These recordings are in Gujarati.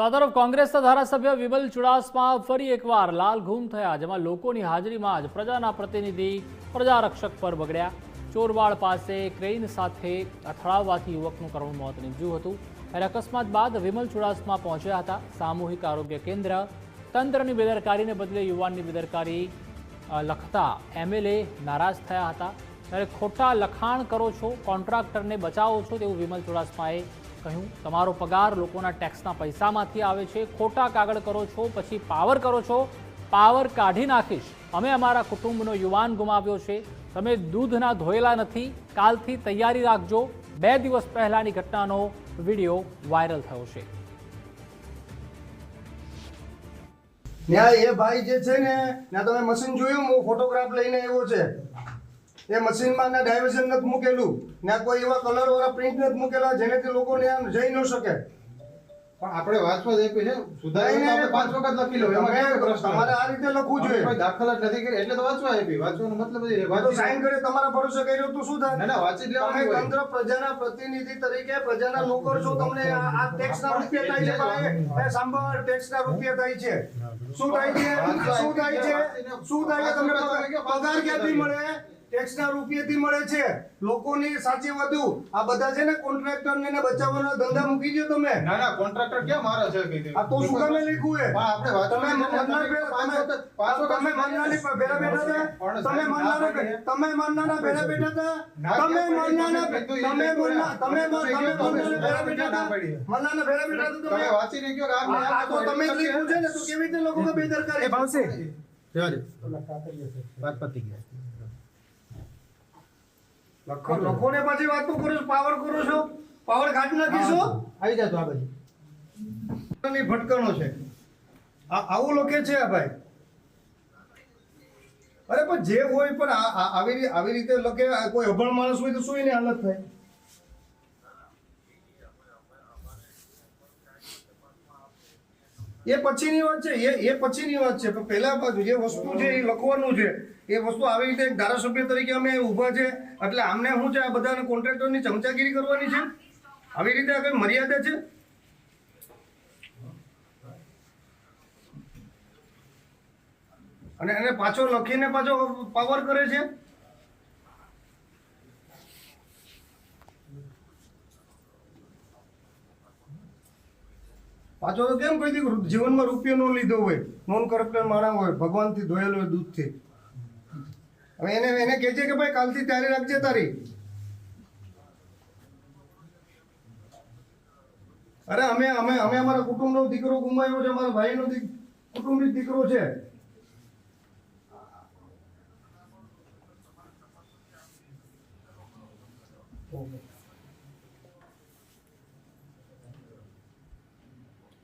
તો આ તરફ કોંગ્રેસના ધારાસભ્ય વિમલ ચુડાસમા ફરી એકવાર લાલ ગુમ થયા, જેમાં લોકોની હાજરીમાં જ પ્રજાના પ્રતિનિધિ, પ્રજારક્ષક પર બગડ્યા. ચોરવાડ પાસે ક્રેઇન સાથે અથડાવવાથી યુવકનું કરુણ મોત નીપજ્યું હતું. ત્યારે અકસ્માત બાદ વિમલ ચુડાસમા પહોંચ્યા હતા. સામૂહિક આરોગ્ય કેન્દ્ર, તંત્રની બેદરકારીને બદલે યુવાનની બેદરકારી લખતા એમએલએ નારાજ થયા હતા. ત્યારે ખોટા લખાણ કરો છો, કોન્ટ્રાક્ટરને બચાવો છો તેવું વિમલ ચુડાસમાએ કહ્યું તમારો પગાર લોકોના ટેક્સના પૈસામાંથી આવે છે. ખોટા કાગળ કરો છો, પછી પાવર કરો છો. પાવર કાઢી નાખીશ. અમે અમારા કુટુંબનો યુવાન ગુમાવ્યો છે. તમે દૂધના ધોયેલા નથી. કાલથી તૈયારી રાખજો. બે દિવસ પહેલાની ઘટનાનો વીડિયો વાયરલ થયો છે. ત્યાં એ ભાઈ જે છે ને, ત્યાં તમે મશીન જોયું? હું ફોટોગ્રાફ લઈને આવ્યો છે. એ મશીનમાં ના ડાયવર્ઝન નથી મૂકેલું. ત્યાં કોઈ એવા કલર વાળા પ્રિન્ટ નથી મૂકેલા જેનાથી લોકો આમ જઈ ન શકે. પણ આપણે વાંચવા જ આપ્યું છે. સુધારી આપણે પાંચ વખત લખી લો એમાં? તમારે આ રીતે લખવું જોઈએ. કોઈ દાખલ જ નથી કરી. એટલે તો વાંચવા આપી. વાંચવાનો મતલબ એ. વાંચો સાઈન કરે તમારા ભરોસે કર્યો તો શું થાય? ના વાંચી જ તમે તંત્ર પ્રજાના પ્રતિનિધિ તરીકે પ્રજાના નોકર છો તમને આ ટેક્સના રૂપિયા થાય છે પણ સાંભળ ટેક્સના રૂપિયા થાય છે. શું થાય છે? શું થાય છે? શું થાય છે? તમને પગાર ક્યાંથી મળે? ટેક્સના રૂપિયેથી મળે છે. લોકોની સાચી વધુ. આ બધા છે ને કોન્ટ્રાક્ટર ને બચાવવાનો ધંધા મૂકી દો તમે. ના ના કોન્ટ્રાક્ટર ક્યાં મારે છે આ તો શું કામે લખ્યું હે આપણે વાત તમે નથી મનના તમે તમે મનનાની પર ભેરા બેઠા હતા? તમે મનનાના તમે મનનાના ભેરા બેઠા હતા? તમે મનનાના તમે એ મનના તમે મનનાના ભેરા બેઠા ના હતા? મનનાના ભેરા બેઠા હતા તમે? વાંચી વાંચીને કહો આ તો તમે જ લખ્યું છે ને તો કેવી રીતે લોકો કે બેદરકારી એ ભાવશે. જવા દે. વાત પતી ગઈ. લખો ને. પછી વાતો કરો છો. પાવર કરો છો. પાવર કાઢી નાખીશો. આવી જા તું આ બધી ની ભટકણો છે. આ આવું લખે છે આ ભાઈ. અરે પણ જે હોય પણ આવી રીતે લખે. કોઈ અભણ માણસ હોય તો શું એની હાલત થાય? એ પછીની વાત છે, એ એ પછીની વાત છે. પણ પહેલા બાજુ જે વસ્તુ છે એ લખવાનું છે, એ વસ્તુ આવી રીતે એક ધારાસભ્ય તરીકે અમે ઊભા છે. એટલે આમને શું છે, આ બધાને કોન્ટ્રાક્ટરની ચમચાગીરી કરવાની છે? આવી રીતે આ કઈ મર્યાદા છે? અને એને પાછો લખીને પાછો પાવર કરે છે? પાછો તો કેમ કોઈ દી જીવનમાં રૂપિયો નો લીધો હોય નોન કરપ્ટર માણા હોય, ભગવાનથી ધોયેલો હોય દૂધથી. હવે એને એને કહે છે કે ભાઈ, કાલથી તૈયારી રાખજે તારી. અરે અમે અમે અમે અમારા કુટુંબનો દીકરો ગુમાવ્યો છે, અમારા ભાઈનો કુટુંબની કુટુંબી દીકરો છે.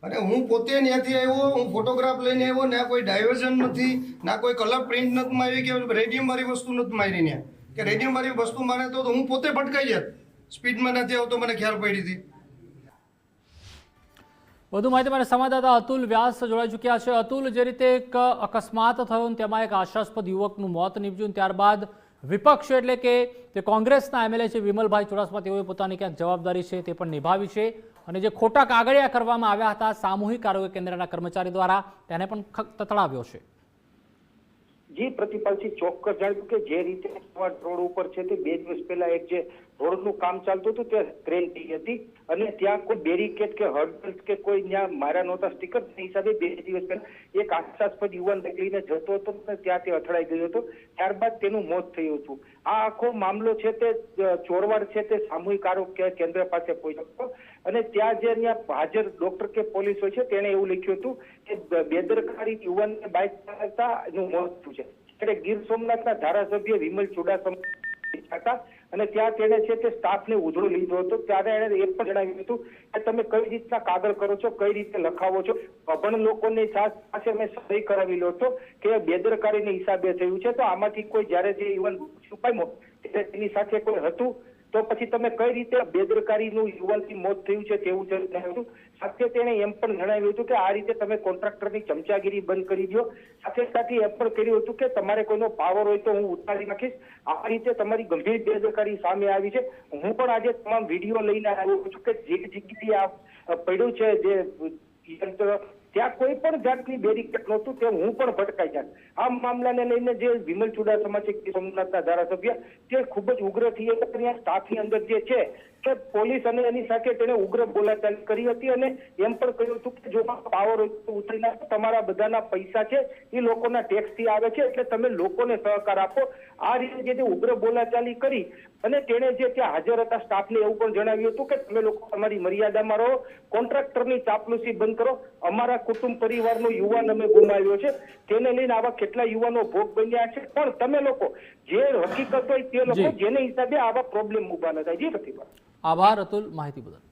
અરે હું પોતે ત્યાંથી આવ્યો, હું ફોટોગ્રાફ લઈને આવ્યો, ના કોઈ ડાયવર્ઝન નથી, ના કોઈ કલર પ્રિન્ટ નથી મારી કે રેડિયમ વાળી વસ્તુ નથી મારી ને કે રેડિયમ વાળી વસ્તુ મારે તો હું પોતે ભટકાઈ જાત. સ્પીડમાં નથી આવતો, મને ખ્યાલ પડી હતી. વધુ માહિતી માટે સંવાદદાતા અતુલ વ્યાસ જોડાઈ ચૂક્યા છે. અતુલ, જે રીતે એક અકસ્માત થયો ને તેમાં એક આશાસ્પદ યુવકનું મોત નીપજ્યું ત્યારબાદ વિપક્ષ એટલે કે તે કોંગ્રેસના એમએલએ છે વિમલભાઈ ચુડાસમા, તેઓએ પોતાની ક્યાંક જવાબદારી છે તે પણ નિભાવી છે. અને જે ખોટા કાગળિયા કરવામાં આવ્યા હતા સામૂહિક આરોગ્ય કેન્દ્રના કર્મચારી દ્વારા તેને પણ તતડાવ્યો છે. જી પ્રતિપાલસિંહ ચોક્કસ જાણ્યું કે જે રીતે સવાર રોડ ઉપર છે તે બે દિવસ પહેલા એક જે રોડનું કામ ચાલતું હતું, ત્યાં ક્રેન થઈ હતી. અને ત્યાં કોઈ બેરિકેડ કે હર્ડલ્સ કે કોઈ ત્યાં માર્યા નહોતા સ્ટીકર હિસાબે બે દિવસ પહેલા એક આશાસ્પદ યુવાન નીકળીને જતો હતો અને ત્યાં તે અથડાઈ ગયો હતો. ત્યારબાદ તેનું મોત થયું હતું. આ આખો મામલો છે તે ચોરવાડ છે તે સામૂહિક આરોગ્ય કેન્દ્ર પાસે પહોંચ્યો અને ત્યાં જે ત્યાં હાજર ડોક્ટર કે પોલીસ હોય છે, તેણે એવું લખ્યું હતું કે બેદરકારી યુવાનને બાઇક ચલાવતા એનું મોત થયું છે. એટલે ગીર સોમનાથના ધારાસભ્ય વિમલ ચુડાસમા હતા અને ત્યાં તેણે છે તે સ્ટાફને ઉધડો લીધો હતો. ત્યારે એણે એ પણ જણાવ્યું હતું કે તમે કઈ રીતના કાગળ કરો છો, કઈ રીતે લખાવો છો? અભણ લોકોની સાથ મેં સહી કરાવેલો હતો કે બેદરકારીને હિસાબે થયું છે. તો આમાંથી કોઈ જ્યારે જે ઇવન છુપાયો, ત્યારે સાથે કોઈ હતું? તો પછી તમે કઈ રીતે બેદરકારીનું યુવાનથી મોત થયું છે તેવું જણાવ્યું સાથે તેણે એમ પણ જણાવ્યું હતું કે આ રીતે તમે કોન્ટ્રાક્ટરની ચમચાગીરી બંધ કરી દો સાથે સાથે એમ પણ કર્યું હતું કે તમારે કોઈનો પાવર હોય તો હું ઉતારી નાખીશ. આ રીતે તમારી ગંભીર બેદરકારી સામે આવી છે. હું પણ આજે તમામ વીડિયો લઈને આવ્યો છું કે જે જગ્યાએ આ પડ્યું છે, જે યંત્ર ત્યાં કોઈ પણ જાતની બેરિકેટ નહોતું તે હું પણ ભટકાઈ જાત. આ મામલાને લઈને જે વિમલ ચુડાસમા છે સોમનાથના ધારાસભ્ય, તે ખૂબ જ ઉગ્ર થઈ ત્યાં સ્ટાફની અંદર જે છે કે પોલીસ અને એની સાથે તેને ઉગ્ર બોલાચાલી કરી હતી અને એમ પણ કહ્યું હતું કે જો પાવર હોય તો ઉતરી નાખો તમારા બધાના પૈસા છે એ લોકોના ટેક્સથી આવે છે એટલે તમે લોકોને સહકાર આપો. આ રીતે જે ઉગ્ર બોલાચાલી કરી અને તેણે જે ત્યાં હાજર હતા સ્ટાફને એવું પણ જણાવ્યું હતું કે તમે લોકો તમારી મર્યાદામાં રહો કોન્ટ્રાક્ટરની ચાપલુસી બંધ કરો. અમારા કુટુંબ પરિવારનો યુવાન અમે ગુમાવ્યો છે. તેને લઈને આવા કેટલા યુવાનો ભોગ બન્યા છે પણ તમે લોકો જે હકીકત હોય તે લોકો જેને હિસાબે આવા પ્રોબ્લેમ ઊભા ન થાય. જી પ્રતિભા આભાર અતુલ માહિતી બદલ